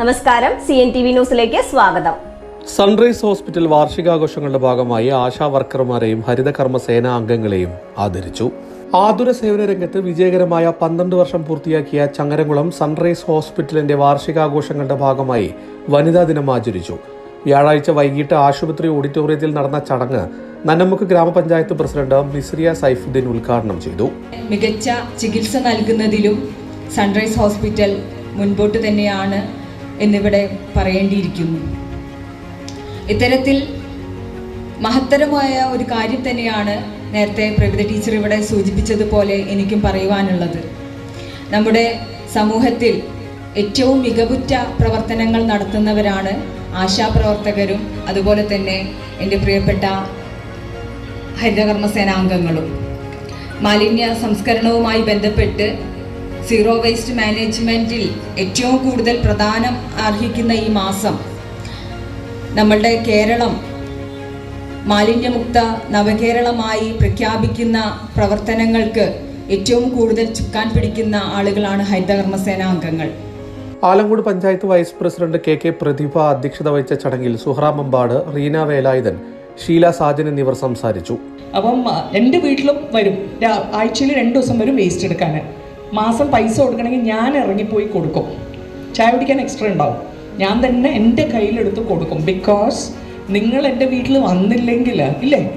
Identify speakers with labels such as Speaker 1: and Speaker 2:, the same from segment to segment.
Speaker 1: നമസ്കാരം. C N T V ന്യൂസിലേക്ക് സ്വാഗതം.
Speaker 2: സൺറൈസ് ഹോസ്പിറ്റൽ വാർഷികാഘോഷങ്ങളുടെ ഭാഗമായി ആശാ വർക്കർമാരെയും ഹരിതകർമ്മ സേനാ അംഗങ്ങളെയും ആദരിച്ചു. ആതുര സേവന രംഗത്ത് വിജയകരമായ പന്ത്രണ്ട് വർഷം പൂർത്തിയാക്കിയ ചങ്ങരംകുളം സൺറൈസ് ഹോസ്പിറ്റലിന്റെ വാർഷികാഘോഷങ്ങളുടെ ഭാഗമായി വനിതാ ദിനം ആചരിച്ചു. വ്യാഴാഴ്ച വൈകിട്ട് ആശുപത്രി ഓഡിറ്റോറിയത്തിൽ നടന്ന ചടങ്ങ് നന്നമുക്ക് ഗ്രാമപഞ്ചായത്ത് പ്രസിഡന്റ് മിസ്രിയ സൈഫുദ്ദീൻ ഉദ്ഘാടനം ചെയ്തു.
Speaker 3: മികച്ച ചികിത്സ നൽകുന്നതിലും സൺറൈസ് ഹോസ്പിറ്റൽ മുൻപോട്ട് തന്നെയാണ് എന്നിവിടെ പറയേണ്ടിയിരിക്കുന്നു. ഇത്തരത്തിൽ മഹത്തരമായ ഒരു കാര്യം തന്നെയാണ് നേരത്തെ പ്രവിധ ടീച്ചർ ഇവിടെ സൂചിപ്പിച്ചതുപോലെ എനിക്കും പറയുവാനുള്ളത്. നമ്മുടെ സമൂഹത്തിൽ ഏറ്റവും മികവുറ്റ പ്രവർത്തനങ്ങൾ നടത്തുന്നവരാണ് ആശാപ്രവർത്തകരും അതുപോലെ തന്നെ എന്റെ പ്രിയപ്പെട്ട ഹരിതകർമ്മസേനാംഗങ്ങളും. മാലിന്യ സംസ്കരണവുമായി ബന്ധപ്പെട്ട് സീറോ വേസ്റ്റ് മാനേജ്മെന്റിൽ ഏറ്റവും കൂടുതൽ പ്രധാനം അർഹിക്കുന്ന ഈ മാസം നമ്മളുടെ കേരളം മാലിന്യമുക്ത നവകേരളമായി പ്രഖ്യാപിക്കുന്ന പ്രവർത്തനങ്ങൾക്ക് ഏറ്റവും കൂടുതൽ ചുക്കാൻ പിടിക്കുന്ന ആളുകളാണ് ഹരിതകർമ്മസേന അംഗങ്ങൾ.
Speaker 2: Alankode panchayat vice president K K Prathibha അധ്യക്ഷത വഹിച്ച ചടങ്ങിൽ സുഹ്രാമമ്പാട് റീന വേലായുധൻ ഷീല സാജൻ എന്നിവർ സംസാരിച്ചു.
Speaker 4: അപ്പം രണ്ട് എന്റെ വീട്ടിലും വരും. ആഴ്ചയിൽ രണ്ട് ദിവസം വരും വേസ്റ്റ് എടുക്കാൻ മാസം പൈസ കൊടുക്കണമെങ്കിൽ ഞാൻ ഇറങ്ങിപ്പോയി കൊടുക്കും. ചായ കുടിക്കാൻ എക്സ്ട്രാ ഉണ്ടാവും. ഞാൻ തന്നെ എന്റെ കയ്യിലെടുത്ത് കൊടുക്കും. ബിക്കോസ് നിങ്ങൾ എന്റെ വീട്ടിൽ വന്നില്ലെങ്കിൽ ഇല്ലേ?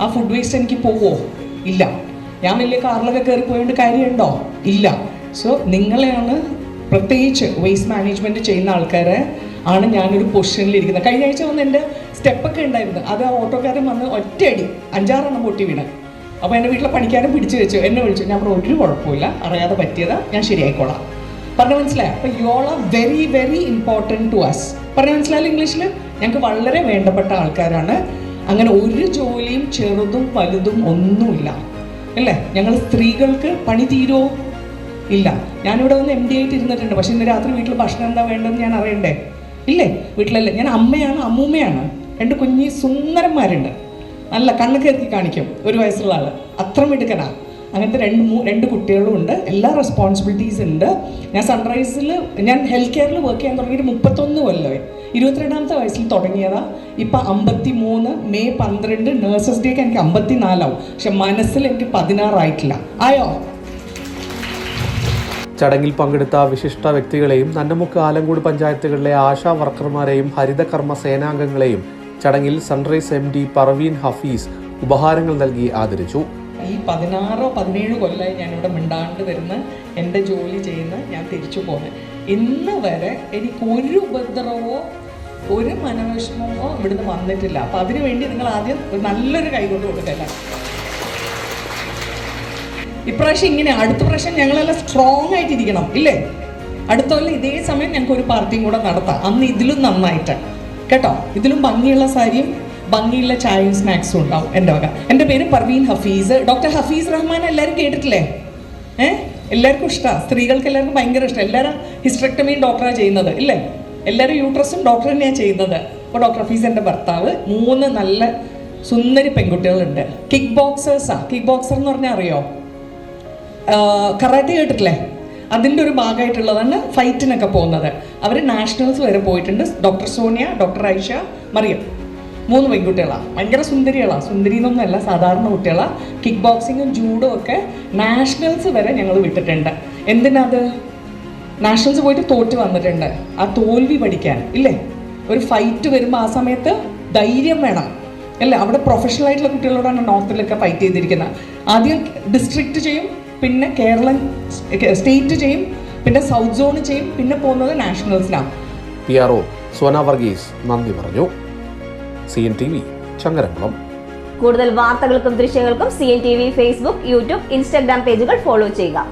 Speaker 4: ആ ഫുഡ് വേസ്റ്റ് എനിക്ക് പോവോ? ഇല്ല. ഞാൻ വലിയ കാറിലൊക്കെ കയറി പോയോണ്ട് കാര്യമുണ്ടോ? ഇല്ല. സോ നിങ്ങളെയാണ് പ്രത്യേകിച്ച് വേസ്റ്റ് മാനേജ്മെന്റ് ചെയ്യുന്ന ആൾക്കാരെ ആണ് ഞാനൊരു പൊസിഷനിൽ ഇരിക്കുന്നത്. കഴിഞ്ഞ ആഴ്ച വന്ന് എന്റെ സ്റ്റെപ്പൊക്കെ ഉണ്ടായിരുന്നു. അത് ആ ഓട്ടോക്കാരൻ വന്ന് ഒറ്റയടി അഞ്ചാറെണ്ണം പൊട്ടി വീണ്. അപ്പോൾ എന്റെ വീട്ടിലെ പണിക്കാരൻ പിടിച്ചു വെച്ചു. എന്നെ വിളിച്ചു. ഞാൻ പറഞ്ഞു ഒരു കുഴപ്പമില്ല. അറിയാതെ പറ്റിയതാ. ഞാൻ ശരിയായിക്കോളാം. പറഞ്ഞു മനസ്സിലായി? അപ്പോൾ you all are very very important to us പറഞ്ഞു മനസ്സിലായാലും ഇംഗ്ലീഷിൽ ഞങ്ങൾക്ക് വളരെ വേണ്ടപ്പെട്ട ആൾക്കാരാണ്. അങ്ങനെ ഒരു ജോലിയും ചെറുതും വലുതും ഒന്നുമില്ല. അല്ലേ? ഞങ്ങൾ സ്ത്രീകൾക്ക് പണി തീരുമോ ഇല്ല. ഞാനിവിടെ വന്ന് എം ഡി ആയിട്ട് ഇരുന്നിട്ടുണ്ട്. പക്ഷെ ഇന്ന് രാത്രി വീട്ടിൽ ഭക്ഷണം എന്താ വേണ്ടതെന്ന് ഞാൻ അറിയണ്ടേ? ഇല്ലേ? വീട്ടിലല്ലേ? ഞാൻ അമ്മയാണ് അമ്മൂമ്മയാണ്. രണ്ട് കുഞ്ഞി സുന്ദരന്മാരുണ്ട്. നല്ല കണ്ണ് കയറ്റി കാണിക്കും. ഒരു വയസ്സുള്ള ആൾ അത്ര മിടുക്കനാ. അങ്ങനത്തെ രണ്ട് മൂ രണ്ട് കുട്ടികളും ഉണ്ട്. എല്ലാ റെസ്പോൺസിബിലിറ്റീസ് ഉണ്ട്. ഞാൻ സൺറൈസിൽ ഞാൻ ഹെൽത്ത് കെയറിൽ വർക്ക് ചെയ്യാൻ തുടങ്ങിയിട്ട് മുപ്പത്തൊന്ന് കൊല്ലമായി ഇരുപത്തിരണ്ടാമത്തെ വയസ്സിൽ തുടങ്ങിയതാ. ഇപ്പം അമ്പത്തി മൂന്ന് മെയ് പന്ത്രണ്ട് നേഴ്സസ് ഡേക്ക് എനിക്ക് അമ്പത്തി നാലാവും പക്ഷെ മനസ്സിൽ എനിക്ക് പതിനാറായിട്ടില്ല. ആയോ?
Speaker 2: ചടങ്ങിൽ പങ്കെടുത്ത വിശിഷ്ട വ്യക്തികളെയും നന്നമുക്ക് ആലങ്കോട് പഞ്ചായത്തുകളിലെ ആശാ വർക്കർമാരെയും ഹരിതകർമ്മ സേനാംഗങ്ങളെയും ചടങ്ങിൽ Sunrise M D Parveen Hafeez ഉപഹാരങ്ങൾ നൽകി ആദരിച്ചു.
Speaker 4: ഈ പതിനാറോ പതിനേഴ് കൊല്ലമായി ഞാനിവിടെ മിണ്ടാണ്ട് വരുന്ന എന്റെ ജോലി ചെയ്യുന്ന ഞാൻ തിരിച്ചു പോകുന്നത് ഇന്ന് വരെ എനിക്ക് ഒരു ഉപദ്രവമോ ഒരു മനോവിഷമമോ ഇവിടുന്ന് വന്നിട്ടില്ല. അപ്പം അതിനു വേണ്ടി നിങ്ങൾ ആദ്യം ഒരു നല്ലൊരു കൈ കൊണ്ട് കൊടുക്കല്ല? ഇപ്രാവശ്യം ഇങ്ങനെ അടുത്ത പ്രാവശ്യം ഞങ്ങളെല്ലാം സ്ട്രോങ് ആയിട്ടിരിക്കണം ഇല്ലേ? അടുത്ത കൊല്ലം ഇതേ സമയം ഞങ്ങൾക്ക് ഒരു പാർട്ടിയും കൂടെ നടത്താം. അന്ന് ഇതിലും നന്നായിട്ട്. കേട്ടോ? ഇതിലും ഭംഗിയുള്ള സാരിയും ഭംഗിയുള്ള ചായയും സ്നാക്സും ഉണ്ടാവും എന്റെ വക. എന്റെ പേര് പർവീൻ ഹഫീസ്. ഡോക്ടർ ഹഫീസ് റഹ്മാൻ എല്ലാവരും കേട്ടിട്ടില്ലേ? ഏ? എല്ലാവർക്കും ഇഷ്ടമാണ് സ്ത്രീകൾക്ക് എല്ലാവർക്കും ഭയങ്കര ഇഷ്ടം. എല്ലാവരും ഹിസ്ട്രക്ടമിയും ഡോക്ടറാണ് ചെയ്യുന്നത് ഇല്ലേ? എല്ലാവരും യൂട്രസും ഡോക്ടർ തന്നെയാണ് ചെയ്യുന്നത്. അപ്പോൾ ഡോക്ടർ ഹഫീസ് എന്റെ ഭർത്താവ്. മൂന്ന് നല്ല സുന്ദരി പെൺകുട്ടികളുണ്ട്. കിക്ക് ബോക്സേഴ്സാണ് കിക്ക് ബോക്സർ എന്ന് പറഞ്ഞാൽ അറിയോ? കറാട്ടി കേട്ടിട്ടില്ലേ? അതിന്റെ ഒരു ഭാഗമായിട്ടുള്ളതാണ് ഫൈറ്റിനൊക്കെ പോകുന്നത്. അവർ നാഷണൽസ് വരെ പോയിട്ടുണ്ട്. Doctor Sonia doctor Aisha Mariyam. മൂന്ന് പെൺകുട്ടികളാണ് ഭയങ്കര സുന്ദരികളാണ് സുന്ദരി എന്നൊന്നുമല്ല സാധാരണ കുട്ടികളാണ് കിക്ക് ബോക്സിങ്ങും ജൂഡോ ഒക്കെ നാഷണൽസ് വരെ ഞങ്ങൾ വിട്ടിട്ടുണ്ട്. എന്തിനത്? നാഷണൽസ് പോയിട്ട് തോറ്റ് വന്നിട്ടുണ്ട്. ആ തോൽവി പഠിക്കാൻ ഇല്ലേ? ഒരു ഫൈറ്റ് വരുമ്പോൾ ആ സമയത്ത് ധൈര്യം വേണം. അല്ല? അവിടെ പ്രൊഫഷണൽ ആയിട്ടുള്ള കുട്ടികളോടാണ് നോർത്തിലൊക്കെ ഫൈറ്റ് ചെയ്തിരിക്കുന്നത്. ആദ്യം ഡിസ്ട്രിക്റ്റ് ചെയ്യും പിന്നെ കേരളം സ്റ്റേറ്റ് ചെയ്യും പിന്നെ സൗത്ത് സോൺ ചെയ്യും പിന്നെ പോകുന്നത് നാഷണൽസിലാണ്.
Speaker 2: P R O Sona Varghese നന്ദി പറഞ്ഞു. C N T V Changaramkulam.
Speaker 1: കൂടുതൽ വാർത്തകൾക്കും ദൃശ്യങ്ങൾക്കും C N T V Facebook YouTube Instagram പേജുകൾ ഫോളോ ചെയ്യുക.